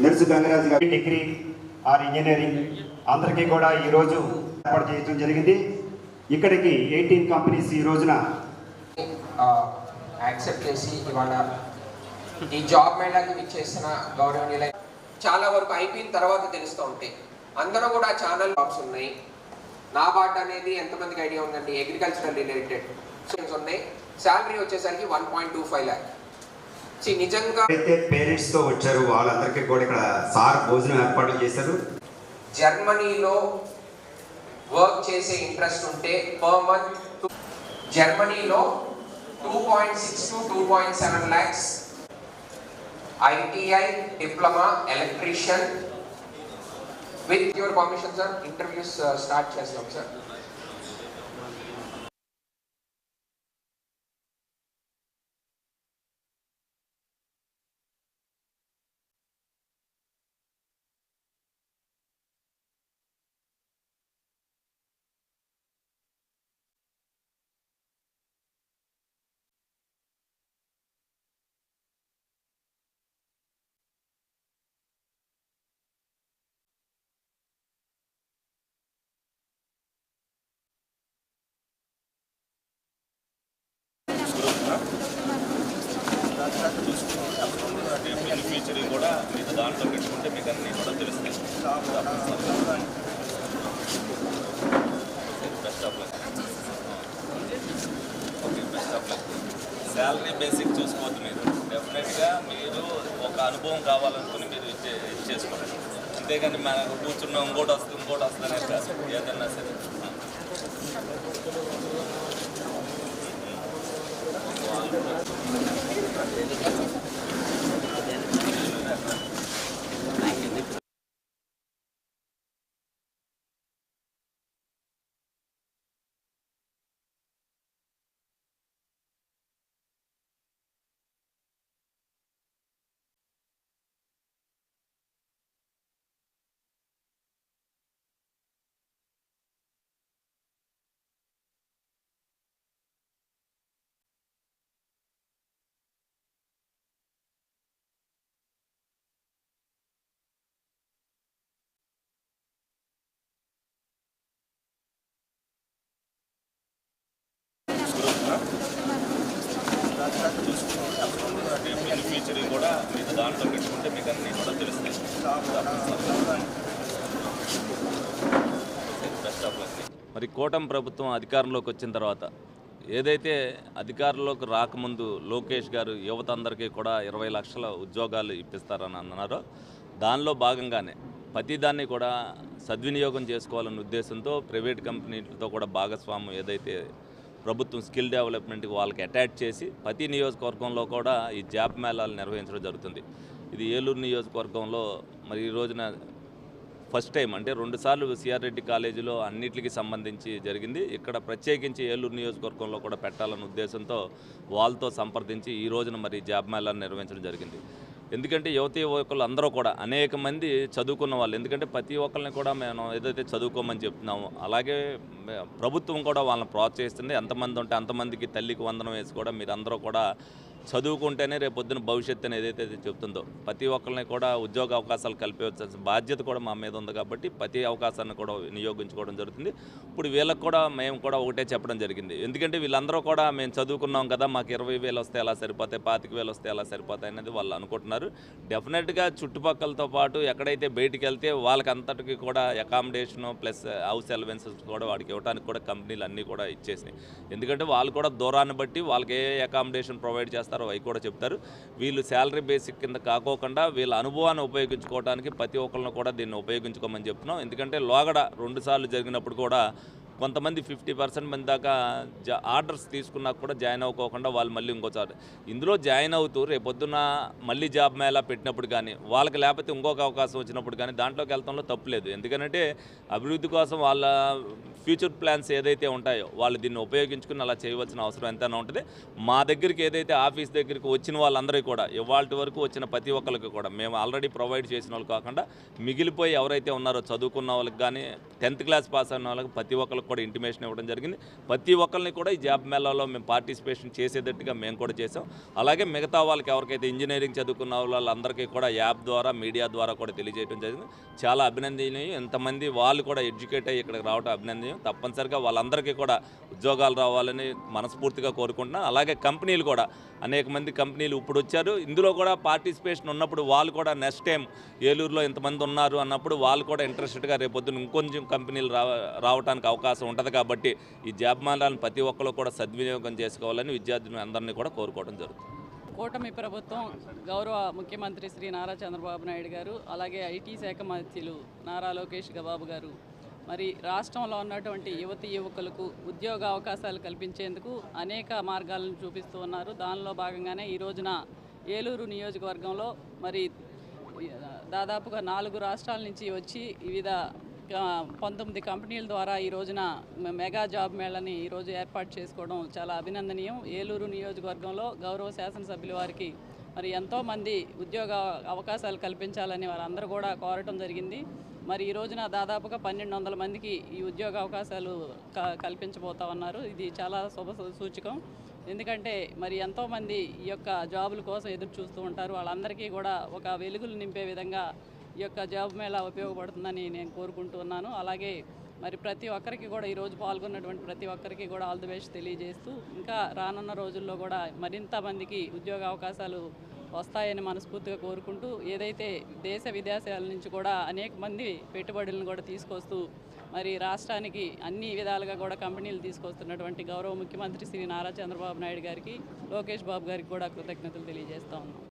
Let's degree or engineering. అందరికీ కూడా ఈరోజు ఏర్పాటు చేయడం జరిగింది. ఇక్కడికి ఎయిటీన్ కంపెనీస్ ఈ రోజున యాక్సెప్ట్ చేసి ఇవాళ ఈ జాబ్ మేళాకి ఇచ్చేసిన గౌరవనీయుల చాలా వరకు అయిపోయిన తర్వాత తెలుస్తూ ఉంటాయి. అందరూ కూడా ఛానల్ జాబ్స్ ఉన్నాయి. నాబార్డ్ అనేది ఎంతమందికి ఐడియా ఉందండి? అగ్రికల్చరల్ రిలేటెడ్ ఉన్నాయి. శాలరీ వచ్చేసరికి one point two five lakh నిజంగా అయితే పేరెంట్స్తో వచ్చారు వాళ్ళందరికీ కూడా ఇక్కడ సార్ భోజనం ఏర్పాటు చేశారు. జర్మనీలో వర్క్ చేసే ఇంట్రెస్ట్ ఉంటే పర్ మంత్ జర్మనీలో two point six to two point seven lakhs ITI diploma electrician. With your permission sir interviews uh, start చేస్తాం సార్ హిస్టరీ కూడా మీకు దాంట్లో పెట్టుకుంటే మీకు అన్నీ కూడా తెలుస్తాయి. Best of luck okay best of luck salary basic చూసుకోవద్దు మీరు. డెఫినెట్గా మీరు ఒక అనుభవం కావాలనుకుని మీరు ఇది చేసుకోవాలి అంతేగాని మనకు కూర్చున్న ఇంకోటి వస్తుంది ఇంకోటి వస్తుంది అనేది కాదు. ఏదన్నా సరే. ఫీచరింగ్ కూడా మీకు దాంట్లో పెట్టుకుంటే మీకు అన్నీ కూడా తెలుస్తాయి బెస్ట్ ఆఫ్ లక్ మరి కూటమి ప్రభుత్వం అధికారంలోకి వచ్చిన తర్వాత ఏదైతే అధికారంలోకి రాకముందు లోకేష్ గారు యువత అందరికీ కూడా ఇరవై లక్షల ఉద్యోగాలు ఇప్పిస్తారని అన్నారో దానిలో భాగంగానే ప్రతిదాన్ని కూడా సద్వినియోగం చేసుకోవాలనే ఉద్దేశంతో ప్రైవేట్ కంపెనీలతో కూడా భాగస్వామ్యం ఏదైతే ప్రభుత్వం స్కిల్ డెవలప్మెంట్కి వాళ్ళకి అటాచ్ చేసి ప్రతి నియోజకవర్గంలో కూడా ఈ జాబ్ మేళాలు నిర్వహించడం జరుగుతుంది. ఇది ఏలూరు నియోజకవర్గంలో మరి ఈ రోజున ఫస్ట్ టైం అంటే రెండుసార్లు సిఆర్ రెడ్డి కాలేజీలో అన్నిటికీ సంబంధించి జరిగింది. ఇక్కడ ప్రత్యేకించి ఏలూరు నియోజకవర్గంలో కూడా పెట్టాలన్న ఉద్దేశంతో వాళ్ళతో సంప్రదించి ఈ రోజున మరి జాబ్ మేళాను నిర్వహించడం జరిగింది. ఎందుకంటే యువతీ యువకులు అందరూ కూడా అనేక మంది చదువుకున్న వాళ్ళు. ఎందుకంటే ప్రతి ఒక్కరిని కూడా మేము ఏదైతే చదువుకోమని చెప్తున్నామో అలాగే ప్రభుత్వం కూడా వాళ్ళని ప్రోత్సహిస్తుంది. ఎంతమంది ఉంటే అంతమందికి తల్లికి వందనం వేసి కూడా మీరందరూ కూడా చదువుకుంటేనే రేపు పొద్దున భవిష్యత్తు అనేది ఏదైతే చెప్తుందో ప్రతి ఒక్కరిని కూడా ఉద్యోగ అవకాశాలు కల్పించాల్సిన బాధ్యత కూడా మా మీద ఉంది కాబట్టి ప్రతి అవకాశాన్ని కూడా వినియోగించుకోవడం జరుగుతుంది. ఇప్పుడు వీళ్ళకి కూడా మేము కూడా ఒకటే చెప్పడం జరిగింది. ఎందుకంటే వీళ్ళందరూ కూడా మేము చదువుకున్నాం కదా మాకు ఇరవై వేలు వస్తే ఎలా సరిపోతాయి పాతిక వేలు వస్తే ఎలా సరిపోతాయి అనేది వాళ్ళు అనుకుంటున్నారు. డెఫినెట్గా చుట్టుపక్కలతో పాటు ఎక్కడైతే బయటికి వెళ్తే వాళ్ళకి అంతటికి కూడా అకామిడేషన్ ప్లస్ హౌస్ అలవెన్సెస్ కూడా వాడికి ఇవ్వడానికి కూడా కంపెనీలు అన్నీ కూడా ఇచ్చేసినాయి. ఎందుకంటే వాళ్ళు కూడా దూరాన్ని బట్టి వాళ్ళకి ఏ అకామిడేషన్ ప్రొవైడ్ చేస్తారు అవి కూడా చెప్తారు. వీళ్ళు శాలరీ బేసిక్ కింద కాకోకుండా వీళ్ళ అనుభవాన్ని ఉపయోగించుకోవడానికి ప్రతి ఒక్కరిని కూడా దీన్ని ఉపయోగించుకోమని చెప్తున్నాం. ఎందుకంటే లోగడ రెండుసార్లు జరిగినప్పుడు కూడా కొంతమంది ఫిఫ్టీ పర్సెంట్ మంది దాకా జా ఆర్డర్స్ తీసుకున్నా కూడా జాయిన్ అవ్వకోకుండా వాళ్ళు మళ్ళీ ఇంకోసారి. ఇందులో జాయిన్ అవుతూ రేపొద్దున మళ్ళీ జాబ్ మేళా పెట్టినప్పుడు కానీ వాళ్ళకి లేకపోతే ఇంకొక అవకాశం వచ్చినప్పుడు కానీ దాంట్లోకి వెళ్తంలో తప్పులేదు ఎందుకంటే అభివృద్ధి కోసం వాళ్ళ ఫ్యూచర్ ప్లాన్స్ ఏదైతే ఉంటాయో వాళ్ళు దీన్ని ఉపయోగించుకుని అలా చేయవలసిన అవసరం ఎంతైనా ఉంటుంది. మా దగ్గరికి ఏదైతే ఆఫీస్ దగ్గరికి వచ్చిన వాళ్ళందరికీ కూడా ఇవాళ వరకు వచ్చిన ప్రతి ఒక్కరికి కూడా మేము ఆల్రెడీ ప్రొవైడ్ చేసిన వాళ్ళు కాకుండా మిగిలిపోయి ఎవరైతే ఉన్నారో చదువుకున్న వాళ్ళకి కానీ టెన్త్ క్లాస్ పాస్ అయిన వాళ్ళకి ప్రతి ఒక్కరికి కూడా ఇంటిమేషన్ ఇవ్వడం జరిగింది. ప్రతి ఒక్కరిని కూడా ఈ జాబ్ మేళాలో మేము పార్టిసిపేషన్ చేసేటట్టుగా మేము కూడా చేసాం అలాగే మిగతా వాళ్ళకి ఎవరికైతే ఇంజనీరింగ్ చదువుకున్న వాళ్ళందరికీ కూడా యాప్ ద్వారా మీడియా ద్వారా కూడా తెలియజేయడం జరిగింది. చాలా అభినందనీయం. ఎంతమంది వాళ్ళు కూడా ఎడ్యుకేట్ అయ్యి ఇక్కడికి రావడం అభినందనీయం. తప్పనిసరిగా వాళ్ళందరికీ కూడా ఉద్యోగాలు రావాలని మనస్ఫూర్తిగా కోరుకుంటున్నాను. అలాగే కంపెనీలు కూడా అనేక మంది కంపెనీలు ఇప్పుడు వచ్చారు. ఇందులో కూడా పార్టిసిపేషన్ ఉన్నప్పుడు వాళ్ళు కూడా నెక్స్ట్ టైం ఏలూరులో ఇంతమంది ఉన్నారు అన్నప్పుడు వాళ్ళు కూడా ఇంట్రెస్టెడ్గా రేపొద్దున ఇంకొంచెం కంపెనీలు రా రావడానికి అవకాశం ఉంటుంది కాబట్టి ఈ జాబ్ మేళాలను ప్రతి ఒక్కరు కూడా సద్వినియోగం చేసుకోవాలని విద్యార్థులు అందరినీ కూడా కోరుకోవడం జరుగుతుంది. కూటమి ప్రభుత్వం గౌరవ ముఖ్యమంత్రి శ్రీ నారా చంద్రబాబు నాయుడు గారు అలాగే ఐటీ శాఖ మంత్రులు నారా లోకేష్ గబాబు గారు మరి రాష్ట్రంలో ఉన్నటువంటి యువతి యువకులకు ఉద్యోగ అవకాశాలు కల్పించేందుకు అనేక మార్గాలను చూపిస్తూ ఉన్నారు. దానిలో భాగంగానే ఈ రోజున ఏలూరు నియోజకవర్గంలో మరి దాదాపుగా నాలుగు రాష్ట్రాల నుంచి వచ్చి వివిధ పంతొమ్మిది కంపెనీల ద్వారా ఈ రోజున మెగా జాబ్ మేళని ఈరోజు ఏర్పాటు చేసుకోవడం చాలా అభినందనీయం. ఏలూరు నియోజకవర్గంలో గౌరవ శాసనసభ్యుల వారికి మరి ఎంతోమంది ఉద్యోగ అవకాశాలు కల్పించాలని వారందరూ కూడా కోరటం జరిగింది. మరి ఈ రోజున దాదాపుగా పన్నెండు వందల మందికి ఈ ఉద్యోగ అవకాశాలు క కల్పించబోతా ఉన్నారు. ఇది చాలా శుభ సూచకం. ఎందుకంటే మరి ఎంతోమంది ఈ యొక్క జాబుల కోసం ఎదురు చూస్తూ ఉంటారు. వాళ్ళందరికీ కూడా ఒక వెలుగులు నింపే విధంగా ఈ యొక్క జాబ్ మేళా ఉపయోగపడుతుందని నేను కోరుకుంటున్నాను అలాగే మరి ప్రతి ఒక్కరికి కూడా ఈరోజు పాల్గొన్నటువంటి ప్రతి ఒక్కరికి కూడా ఆల్ ది బెస్ట్ తెలియజేస్తూ ఇంకా రానున్న రోజుల్లో కూడా మరింత మందికి ఉద్యోగ అవకాశాలు వస్తాయని మనస్ఫూర్తిగా కోరుకుంటూ ఏదైతే దేశ విదేశాల నుంచి కూడా అనేక మంది పెట్టుబడులను కూడా తీసుకొస్తూ మరి రాష్ట్రానికి అన్ని విధాలుగా కూడా కంపెనీలు తీసుకొస్తున్నటువంటి గౌరవ ముఖ్యమంత్రి శ్రీ నారా చంద్రబాబు నాయుడు గారికి లోకేష్ బాబు గారికి కూడా కృతజ్ఞతలు తెలియజేస్తా ఉన్నాం.